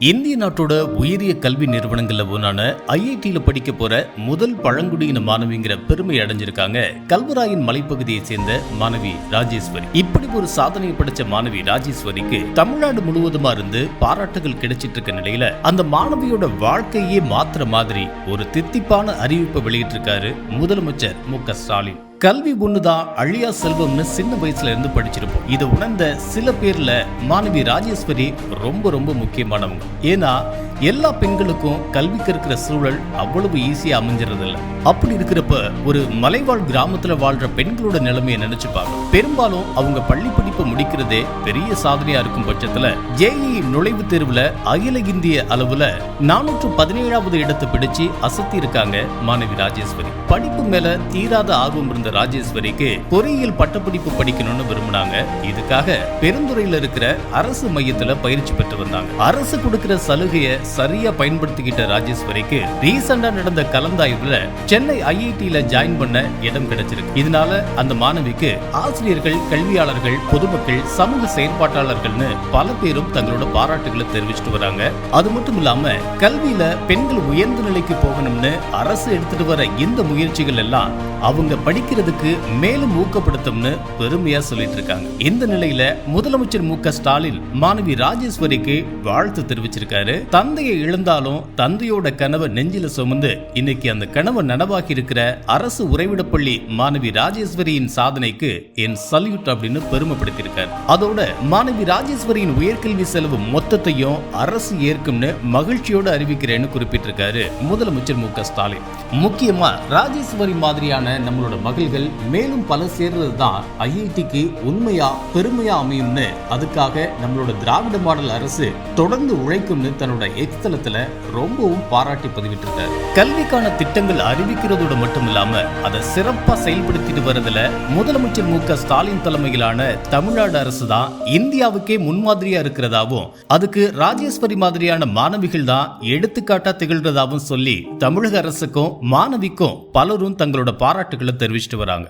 இந்திய நாட்டோட உயரிய கல்வி நிறுவனங்கள்ல ஒன்றான ஐஐடியில படிக்க போற முதல் பழங்குடியின மாணவிங்கிற பெருமை அடைஞ்சிருக்காங்க கல்வராயன் மலைப்பகுதியை சேர்ந்த மாணவி ராஜேஸ்வரி. இப்படி ஒரு சாதனையை படைச்ச மாணவி ராஜேஸ்வரிக்கு தமிழ்நாடு முழுவதுமா இருந்து பாராட்டுகள் கிடைச்சிட்டு இருக்க நிலையில அந்த மாணவியோட வாழ்க்கையே மாத்திர மாதிரி ஒரு தித்திப்பான அறிவிப்பை வெளியிட்டிருக்காரு முதலமைச்சர் மு க ஸ்டாலின். கல்வி ஒண்ணுதான் அழியா செல்வம்னு சின்ன வயசுல இருந்து படிச்சிருப்போம். இதை உணர்ந்த சில பேர்ல மாணவி ராஜேஸ்வரி ரொம்ப ரொம்ப முக்கியமானவங்க. ஏன்னா எல்லா பெண்களுக்கும் கல்வி கற்கிற சூழல் அவ்வளவு ஈஸியாக அமைஞ்சிருதில்ல அப்படி இருக்கிறப்ப ஒரு மலைவாழ் கிராமத்துல வாழ்ற பெண்களோட நிலைமையை நினைச்சு பெரும்பாலும் அவங்க பள்ளி படிப்பு முடிக்கிறதே பெரிய சாதனையா இருக்கும் பட்சத்துல ஜேஇ நுழைவுத் தேர்வுல அகில இந்திய அளவுல நானூற்று பதினேழாவது இடத்தை பிடிச்சு அசத்தி இருக்காங்க மாணவி ராஜேஸ்வரி. படிப்பு மேல தீராத ஆர்வம் இருந்த ராஜேஸ்வரிக்கு பொறியியல் பட்டப்படிப்பு படிக்கணும்னு விரும்பினாங்க. இதுக்காக பெருந்துறையில இருக்கிற அரசு மையத்துல பயிற்சி பெற்று வந்தாங்க. அரசு கொடுக்கிற சலுகையை சரியா பயன்படுத்திக்கிட்ட ராஜேஸ்வரிக்கு ரீசெண்டா நடந்த கலந்தாய்வுல சென்னை ஐஐடியில ஜாயின் பண்ண இடம் கிடைச்சிருக்கு. இதனால அந்த மாணவிக்கு ஆசிரியர்கள் கல்வியாளர்கள் பொதுமக்கள் சமூக செயற்பாட்டாளர்கள்னு பல பேரும் தங்களோட பாராட்டுகளை தெரிவிச்சிட்டு வராங்க. அது மட்டும் இல்லாம கல்வியில பெண்கள் உயர்ந்த நிலைக்கு போகணும்னு அரசு எடுத்துட்டு வர இந்த முயற்சிகள் எல்லாம் அவங்க படிக்கிறதுக்கு மேலும் ஊக்கப்படுத்தும்னு பெருமையா சொல்லிட்டு இருக்காங்க. இந்த நிலையில முதலமைச்சர் மு க ஸ்டாலின் மாணவி ராஜேஸ்வரிக்கு வாழ்த்து தெரிவிச்சிருக்காரு. தந்தையை இழந்தாலும் தந்தையோட கனவை நெஞ்சில சுமந்து இன்னைக்கு அந்த கனவை நனவாக்கி இருக்கிற அரசு உறைவிடப்பள்ளி மாணவி ராஜேஸ்வரியின் சாதனைக்கு என் சல்யூட் அப்படின்னு பெருமைப்படுத்தியிருக்காரு. அதோட மாணவி ராஜேஸ்வரியின் உயர்கல்வி செலவு மொத்தத்தையும் அரசு ஏற்கும்னு மகிழ்ச்சியோடு அறிவிக்கிறேன்னு குறிப்பிட்டிருக்காரு முதலமைச்சர் மு க ஸ்டாலின். முக்கியமா ராஜேஸ்வரி மாதிரியான நம்மளோட மகள்கள் மேலும் பல சேர்றது தான் ஐஐடிக்கு உண்மையா பெருமையா அமையும்னு அதுக்காக நம்மளோட திராவிட மாடல் அரசு தொடர்ந்து உழைக்கும்னு தன்னோட இத்தலத்துல ரொம்பவும் பாராட்டி பதிவிட்டிருக்காரு. கல்விக்கான திட்டங்கள் அறிவிக்கிறதோட மட்டும் இல்லாம அதை சிறப்பா செயல்படுத்திட்டு வரதுல முதலமைச்சர் மு க ஸ்டாலின் தலைமையிலான தமிழ்நாடு அரசு தான் இந்தியாவுக்கே முன்மாதிரியா இருக்கிறதாவும் அதுக்கு ராஜேஸ்வரி மாதிரியான மாணவிகள் தான் எடுத்துக்காட்டா திகழ்றதாவும் சொல்லி தமிழக அரசுக்கும் மாணவிக்கும் பலரும் தங்களோட பாராட்டுகளை தெரிவிச்சிட்டு வராங்க.